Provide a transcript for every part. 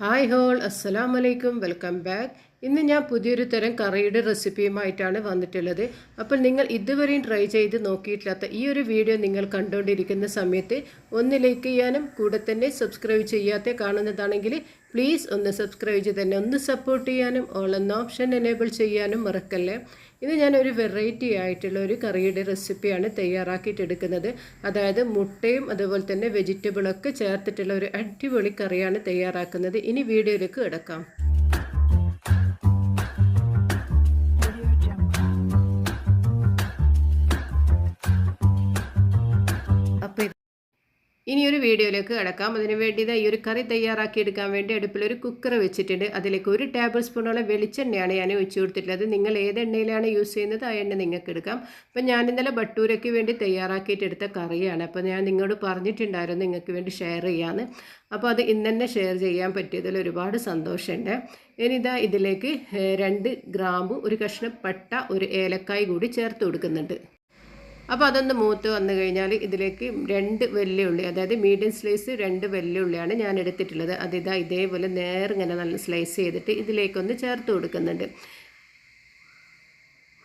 Hi whole അസ്സലാം വലൈക്കും welcome back ഇന്ന് ഞാൻ പുതിയൊരു തരം കറിയുടെ റെസിപ്പിയുമായിട്ടാണ് വന്നിട്ടുള്ളത്. അപ്പോൾ നിങ്ങൾ ഇതുവരെയും ട്രൈ ചെയ്ത് നോക്കിയിട്ടില്ലാത്ത ഈ ഒരു വീഡിയോ നിങ്ങൾ കണ്ടുകൊണ്ടിരിക്കുന്ന സമയത്ത് ഒന്ന് ലൈക്ക് ചെയ്യാനും കൂടെ തന്നെ സബ്സ്ക്രൈബ് ചെയ്യാത്ത കാണുന്നതാണെങ്കിൽ പ്ലീസ് ഒന്ന് സബ്സ്ക്രൈബ് ചെയ്ത് തന്നെ ഒന്ന് സപ്പോർട്ട് ചെയ്യാനും ഓൾ എന്ന ഓപ്ഷൻ എനേബിൾ ചെയ്യാനും മറക്കല്ലേ. ഇത് ഞാനൊരു വെറൈറ്റി ആയിട്ടുള്ള ഒരു കറിയുടെ റെസിപ്പിയാണ് തയ്യാറാക്കിയിട്ടെടുക്കുന്നത് അതായത് മുട്ടയും അതുപോലെ തന്നെ വെജിറ്റബിളൊക്കെ ചേർത്തിട്ടുള്ള ഒരു അടിപൊളി കറിയാണ് തയ്യാറാക്കുന്നത്. ഇനി വീഡിയോയിലേക്ക് കിടക്കാം. ഇനി ഒരു വീഡിയോയിലേക്ക് കിടക്കാം. അതിനുവേണ്ടി ഇതാ ഈ ഒരു കറി തയ്യാറാക്കി എടുക്കാൻ വേണ്ടി അടുപ്പിൽ ഒരു കുക്കർ വെച്ചിട്ടുണ്ട്. അതിലേക്ക് ഒരു ടേബിൾ സ്പൂണോളം വെളിച്ചെണ്ണയാണ് ഞാൻ ഒഴിച്ചു കൊടുത്തിട്ടുള്ളത്. നിങ്ങൾ ഏത് എണ്ണയിലാണ് യൂസ് ചെയ്യുന്നത് ആ എണ്ണ നിങ്ങൾക്ക് എടുക്കാം. അപ്പം ഞാൻ ഇന്നലെ ബട്ടൂരയ്ക്ക് വേണ്ടി തയ്യാറാക്കിയിട്ട് എടുത്ത കറിയാണ്. അപ്പോൾ ഞാൻ നിങ്ങളോട് പറഞ്ഞിട്ടുണ്ടായിരുന്നു നിങ്ങൾക്ക് വേണ്ടി ഷെയർ ചെയ്യാമെന്ന് അപ്പോൾ അത് ഇന്ന് ഷെയർ ചെയ്യാൻ പറ്റിയതിൽ ഒരുപാട് സന്തോഷമുണ്ട്. ഇനിതാ ഇതിലേക്ക് രണ്ട് ഗ്രാമ്പു ഒരു കഷ്ണം പട്ട ഒരു ഏലക്കായ് കൂടി ചേർത്ത് കൊടുക്കുന്നുണ്ട്. അപ്പോൾ അതൊന്ന് മൂത്ത് വന്നു കഴിഞ്ഞാൽ ഇതിലേക്ക് രണ്ട് വെല്ലുള്ളി അതായത് മീഡിയം സ്ലൈസ് രണ്ട് വെല്ലുള്ളിയാണ് ഞാൻ എടുത്തിട്ടുള്ളത്. അതിതാ ഇതേപോലെ നേരിങ്ങനെ നല്ല സ്ലൈസ് ചെയ്തിട്ട് ഇതിലേക്കൊന്ന് ചേർത്ത് കൊടുക്കുന്നുണ്ട്.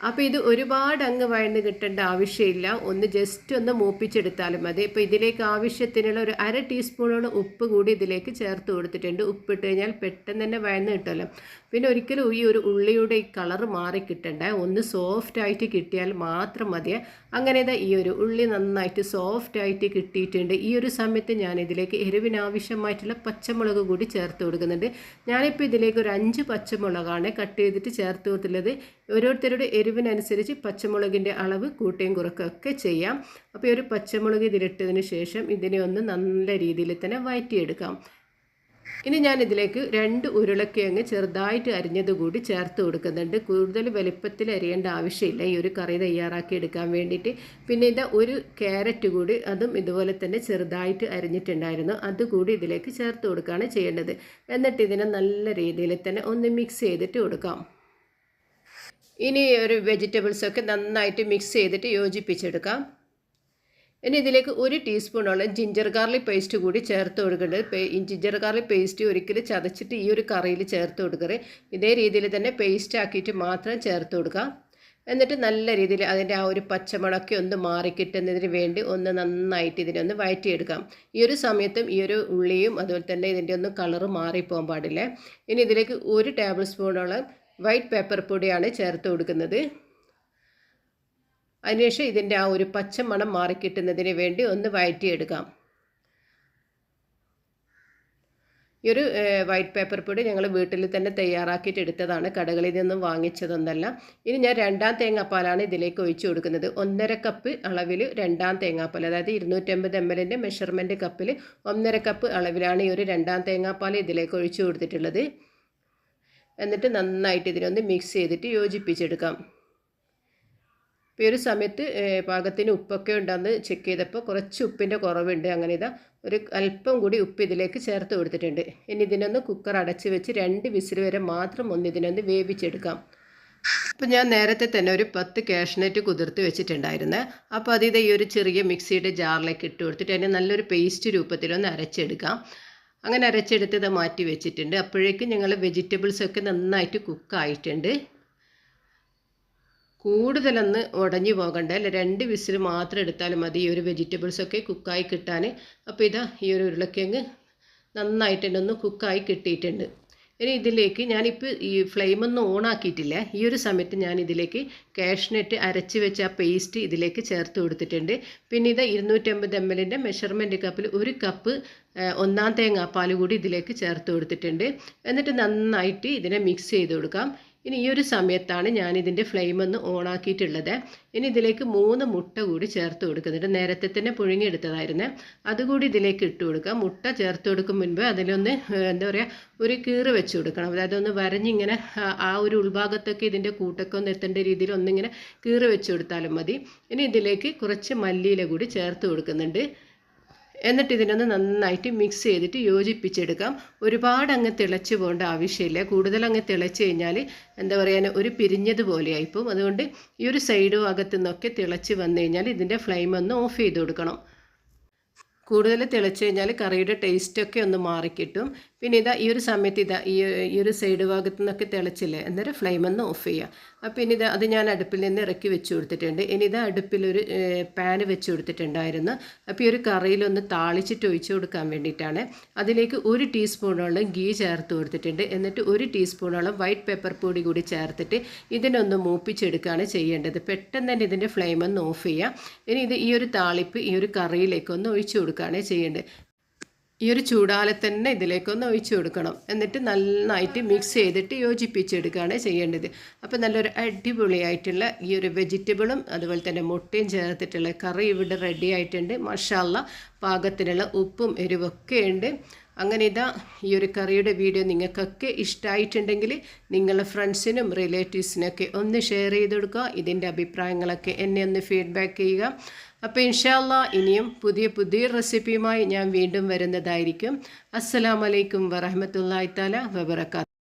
അപ്പോൾ ഇത് ഒരുപാട് അങ്ങ് വഴന്ന് കിട്ടേണ്ട ആവശ്യമില്ല. ഒന്ന് ജസ്റ്റ് ഒന്ന് മൂപ്പിച്ചെടുത്താലും മതി. ഇപ്പോൾ ഇതിലേക്ക് ആവശ്യത്തിനുള്ള ഒരു അര ടീസ്പൂണോളം ഉപ്പ് കൂടി ഇതിലേക്ക് ചേർത്ത് കൊടുത്തിട്ടുണ്ട്. ഉപ്പിട്ട് കഴിഞ്ഞാൽ പെട്ടെന്ന് തന്നെ വഴന്ന് കിട്ടുമല്ലോ. പിന്നെ ഒരിക്കലും ഈ ഒരു ഉള്ളിയുടെ ഈ കളർ മാറി കിട്ടണ്ട. ഒന്ന് സോഫ്റ്റ് ആയിട്ട് കിട്ടിയാൽ മാത്രം മതി അങ്ങനെ ഈ ഒരു ഉള്ളി നന്നായിട്ട് സോഫ്റ്റ് ആയിട്ട് കിട്ടിയിട്ടുണ്ട്. ഈ ഒരു സമയത്ത് ഞാൻ ഇതിലേക്ക് എരിവിനാവശ്യമായിട്ടുള്ള പച്ചമുളക് കൂടി ചേർത്ത് കൊടുക്കുന്നുണ്ട്. ഞാനിപ്പോൾ ഇതിലേക്ക് ഒരു അഞ്ച് പച്ചമുളകാണ് കട്ട് ചെയ്തിട്ട് ചേർത്ത് കൊടുത്തുള്ളത് ഓരോരുത്തരുടെ എരിവിനനുസരിച്ച് പച്ചമുളകിന്റെ അളവ് കൂട്ടുകയും കുറക്കുകയൊക്കെ ചെയ്യാം. അപ്പോൾ ഒരു പച്ചമുളക് ഇതിലിട്ടതിന് ശേഷം ഇതിനെ ഒന്ന് നല്ല രീതിയിൽ തന്നെ വഴറ്റിയെടുക്കാം ഇനി ഞാൻ ഇതിലേക്ക് രണ്ട് ഉരുളക്കിഴങ്ങ് ചെറുതായിട്ട് അരിഞ്ഞത് കൂടി ചേർത്ത് കൊടുക്കുന്നുണ്ട്. കൂടുതൽ വലിപ്പത്തിൽ അരിയേണ്ട ആവശ്യമില്ല. ഈ ഒരു കറി തയ്യാറാക്കി എടുക്കാൻ വേണ്ടിയിട്ട്. പിന്നെ ഇതാ ഒരു ക്യാരറ്റ് കൂടി അതും ഇതുപോലെ തന്നെ ചെറുതായിട്ട് അരിഞ്ഞിട്ടുണ്ടായിരുന്നു. അതുകൂടി ഇതിലേക്ക് ചേർത്ത് കൊടുക്കുകയാണ് ചെയ്യേണ്ടത്. എന്നിട്ട് ഇതിനെ നല്ല രീതിയിൽ തന്നെ ഒന്ന് മിക്സ് ചെയ്തിട്ട് കൊടുക്കാം. ഇനി ഒരു വെജിറ്റബിൾസൊക്കെ നന്നായിട്ട് മിക്സ് ചെയ്തിട്ട് യോജിപ്പിച്ചെടുക്കാം. ഇനി ഇതിലേക്ക് ഒരു ടീസ്പൂണോളം ജിഞ്ചർ ഗാർലിക് പേസ്റ്റ് കൂടി ചേർത്ത് കൊടുക്കേണ്ടത് ജിഞ്ചർ ഗാർലിക് പേസ്റ്റ് ഒരിക്കലും ചതച്ചിട്ട് ഈ ഒരു കറിയിൽ ചേർത്ത് കൊടുക്കരുത്. ഇതേ രീതിയിൽ തന്നെ പേസ്റ്റ് ആക്കിയിട്ട് മാത്രം ചേർത്ത് കൊടുക്കുക എന്നിട്ട് നല്ല രീതിയിൽ അതിന്റെ ആ ഒരു പച്ചമുളക്കി ഒന്ന് മാറിക്കിട്ടുന്നതിന് വേണ്ടി ഒന്ന് നന്നായിട്ട് ഇതിനെ ഒന്ന് വഴറ്റിയെടുക്കാം ഈ ഒരു സമയത്തും ഈ ഒരു ഉള്ളിയും അതുപോലെ തന്നെ ഇതിന്റെ ഒന്ന് കളറ് മാറിപ്പോകാൻ പാടില്ല. ഇനി ഇതിലേക്ക് ഒരു ടേബിൾ സ്പൂണോളം വൈറ്റ് പേപ്പർ പൊടിയാണ് ചേർത്ത് കൊടുക്കുന്നത്. അതിനുശേഷം ഇതിന്റെ ആ ഒരു പച്ച മണം മാറിക്കിട്ടുന്നതിന് വേണ്ടി ഒന്ന് വഴറ്റിയെടുക്കാം ഈ ഒരു വൈറ്റ് പേപ്പർ പൊടി ഞങ്ങൾ വീട്ടിൽ തന്നെ തയ്യാറാക്കിയിട്ട് എടുത്തതാണ്. കടകളിൽ നിന്നും വാങ്ങിച്ചതൊന്നല്ല. ഇനി ഞാൻ രണ്ടാം തേങ്ങാപ്പാലാണ് ഇതിലേക്ക് ഒഴിച്ചു കൊടുക്കുന്നത്. ഒന്നര കപ്പ് അളവിൽ രണ്ടാം തേങ്ങാപ്പാൽ അതായത് ഇരുന്നൂറ്റമ്പത് എം എല്ലിന്റെ മെഷർമെന്റ് കപ്പിൽ ഒന്നര കപ്പ് അളവിലാണ് ഈ ഒരു രണ്ടാം തേങ്ങാപ്പാൽ ഇതിലേക്ക് ഒഴിച്ചു കൊടുത്തിട്ടുള്ളത്. എന്നിട്ട് നന്നായിട്ട് ഇതിനൊന്ന് മിക്സ് ചെയ്തിട്ട് യോജിപ്പിച്ചെടുക്കാം. ഇപ്പോൾ ഒരു സമയത്ത് പാകത്തിന് ഉപ്പൊക്കെ ഉണ്ടെന്ന് ചെക്ക് ചെയ്തപ്പോൾ കുറച്ച് ഉപ്പിന്റെ കുറവുണ്ട്. അങ്ങനെ ഇതാ ഒരു അല്പം കൂടി ഉപ്പ് ഇതിലേക്ക് ചേർത്ത് കൊടുത്തിട്ടുണ്ട്. ഇനി ഇതിനൊന്ന് കുക്കർ അടച്ച് വെച്ച് രണ്ട് വിസിൽ വരെ മാത്രം ഒന്ന് ഇതിനൊന്ന് വേവിച്ചെടുക്കാം. അപ്പം ഞാൻ നേരത്തെ തന്നെ ഒരു പത്ത് കാഷ്നറ്റ് കുതിർത്ത് വെച്ചിട്ടുണ്ടായിരുന്നു. അപ്പോൾ അത് ഇത് ഈ ഒരു ചെറിയ മിക്സിയുടെ ജാറിലേക്ക് ഇട്ട് കൊടുത്തിട്ട് അതിനെ നല്ലൊരു പേസ്റ്റ് രൂപത്തിലൊന്ന് അരച്ചെടുക്കാം. അങ്ങനെ അരച്ചെടുത്തത് മാറ്റി വെച്ചിട്ടുണ്ട്. അപ്പോഴേക്കും ഞങ്ങൾ വെജിറ്റബിൾസൊക്കെ നന്നായിട്ട് കുക്കായിട്ടുണ്ട് കൂടുതലൊന്ന് ഉടഞ്ഞു പോകണ്ട? അല്ല രണ്ട് വിസിൽ മാത്രം എടുത്താൽ മതി. ഈ ഒരു വെജിറ്റബിൾസൊക്കെ കുക്കായി കിട്ടാൻ അപ്പോൾ ഇതാ ഈ ഒരു ഉരുളക്കിഴങ്ങ് നന്നായിട്ട് തന്നെ ഒന്ന് കുക്കായി കിട്ടിയിട്ടുണ്ട്. ഇനി ഇതിലേക്ക് ഞാനിപ്പോൾ ഈ ഫ്ലെയിമൊന്നും ഓൺ ആക്കിയിട്ടില്ല? ഈ ഒരു സമയത്ത് ഞാൻ ഇതിലേക്ക് കാഷ്നെറ്റ് അരച്ച് വെച്ച ആ പേസ്റ്റ് ഇതിലേക്ക് ചേർത്ത് കൊടുത്തിട്ടുണ്ട്. പിന്നെ ഇത് ഇരുന്നൂറ്റമ്പത് എം എല്ലിന്റെ മെഷർമെന്റ് കപ്പിൽ ഒരു കപ്പ് ഒന്നാം തേങ്ങാപ്പാൽ കൂടി ഇതിലേക്ക് ചേർത്ത് കൊടുത്തിട്ടുണ്ട്. എന്നിട്ട് നന്നായിട്ട് ഇതിനെ മിക്സ് ചെയ്ത് കൊടുക്കാം. ഇനി ഈ ഒരു സമയത്താണ് ഒന്ന് ഓൺ ആക്കിയിട്ടുള്ളത്. ഇനി ഇതിലേക്ക് മൂന്ന് മുട്ട കൂടി ചേർത്ത് കൊടുക്കുന്നുണ്ട് നേരത്തെ തന്നെ പുഴുങ്ങിയെടുത്തതായിരുന്നു. അതുകൂടി ഇതിലേക്ക് ഇട്ട് കൊടുക്കുക. മുട്ട ചേർത്ത് കൊടുക്കും മുൻപ് അതിലൊന്ന് എന്താ പറയുക ഒരു കീറ് വെച്ച് കൊടുക്കണം. അതായത് ഒന്ന് വരഞ്ഞിങ്ങനെ ആ ഒരു ഉൾഭാഗത്തൊക്കെ ഇതിന്റെ കൂട്ടൊക്കെ ഒന്ന് എത്തേണ്ട രീതിയിൽ ഒന്നിങ്ങനെ കീറ് വെച്ച് കൊടുത്താലും മതി. ഇനി ഇതിലേക്ക് കുറച്ച് മല്ലിയില കൂടി ചേർത്ത് കൊടുക്കുന്നുണ്ട്. എന്നിട്ട് ഇതിനൊന്ന് നന്നായിട്ട് മിക്സ് ചെയ്തിട്ട് യോജിപ്പിച്ചെടുക്കാം. ഒരുപാട് അങ്ങ് തിളച്ച് പോകേണ്ട ആവശ്യമില്ല. കൂടുതൽ അങ്ങ് തിളച്ച് കഴിഞ്ഞാൽ എന്താ പറയുക ഒരു പിരിഞ്ഞതുപോലെ ആയിപ്പോവും. അതുകൊണ്ട് ഈ ഒരു സൈഡ് ഭാഗത്തു നിന്നൊക്കെ തിളച്ച് വന്നു കഴിഞ്ഞാൽ ഇതിന്റെ ഫ്ലെയിം ഒന്ന് ഓഫ് ചെയ്ത് കൊടുക്കണം. കൂടുതൽ തിളച്ച് കഴിഞ്ഞാൽ കറിയുടെ ടേസ്റ്റൊക്കെ ഒന്ന് മാറിക്കിട്ടും. പിന്നെ ഇതാ ഈ ഒരു സമയത്ത് ഇതാ ഈ ഈ ഒരു സൈഡ് ഭാഗത്തു നിന്നൊക്കെ തിളച്ചില്ലേ അന്നേരം ഫ്ലെയിം ഒന്ന് ഓഫ് ചെയ്യുക. അപ്പോൾ ഇനി ഇത് അത് ഞാൻ അടുപ്പിൽ നിന്ന് ഇറക്കി വെച്ച് കൊടുത്തിട്ടുണ്ട്. ഇനി ഇത് അടുപ്പിലൊരു പാന് വെച്ച് കൊടുത്തിട്ടുണ്ടായിരുന്നു. അപ്പോൾ ഈ ഒരു കറിയിലൊന്ന് താളിച്ചിട്ട് ഒഴിച്ച് കൊടുക്കാൻ വേണ്ടിയിട്ടാണ്. അതിലേക്ക് ഒരു ടീസ്പൂണോളം ഗീ ചേർത്ത് കൊടുത്തിട്ടുണ്ട്. എന്നിട്ട് ഒരു ടീസ്പൂണോളം വൈറ്റ് പെപ്പർ പൊടി കൂടി ചേർത്തിട്ട് ഇതിനൊന്ന് മൂപ്പിച്ചെടുക്കുകയാണ് ചെയ്യേണ്ടത്. പെട്ടെന്ന് തന്നെ ഇതിന്റെ ഫ്ലെയിം ഒന്ന് ഓഫ് ചെയ്യുക ഇനി ഇത് ഈ ഒരു താളിപ്പ് ഈ ഒരു കറിയിലേക്ക് ഒന്ന് ഒഴിച്ചു കൊടുക്കുകയാണ് ചെയ്യേണ്ടത്. ഈ ഒരു ചൂടാലെ തന്നെ ഇതിലേക്കൊന്ന് ഒഴിച്ചു കൊടുക്കണം. എന്നിട്ട് നന്നായിട്ട് മിക്സ് ചെയ്തിട്ട് യോജിപ്പിച്ചെടുക്കുകയാണ് ചെയ്യേണ്ടത്. അപ്പോൾ നല്ലൊരു അടിപൊളിയായിട്ടുള്ള ഈ ഒരു വെജിറ്റബിളും അതുപോലെ തന്നെ മുട്ടയും ചേർത്തിട്ടുള്ള കറി ഇവിടെ റെഡി ആയിട്ടുണ്ട്. മഷാല്ല പാകത്തിനുള്ള ഉപ്പും എരിവൊക്കെ ഉണ്ട്. അങ്ങനെ ഇതാ ഈ ഒരു കറിയുടെ വീഡിയോ നിങ്ങൾക്കൊക്കെ ഇഷ്ടമായിട്ടുണ്ടെങ്കിൽ നിങ്ങളുടെ ഫ്രണ്ട്സിനും റിലേറ്റീവ്സിനൊക്കെ ഒന്ന് ഷെയർ ചെയ്ത് കൊടുക്കുക. ഇതിന്റെ അഭിപ്രായങ്ങളൊക്കെ എന്നെ ഒന്ന് ഫീഡ്ബാക്ക് ചെയ്യുക. അപ്പോൾ ഇൻഷാല്ല ഇനിയും പുതിയ പുതിയ റെസിപ്പിയുമായി ഞാൻ വീണ്ടും വരുന്നതായിരിക്കും. അസ്സലാമലൈക്കും വറഹമത്തല്ലാ താല വബർക്കാത്തു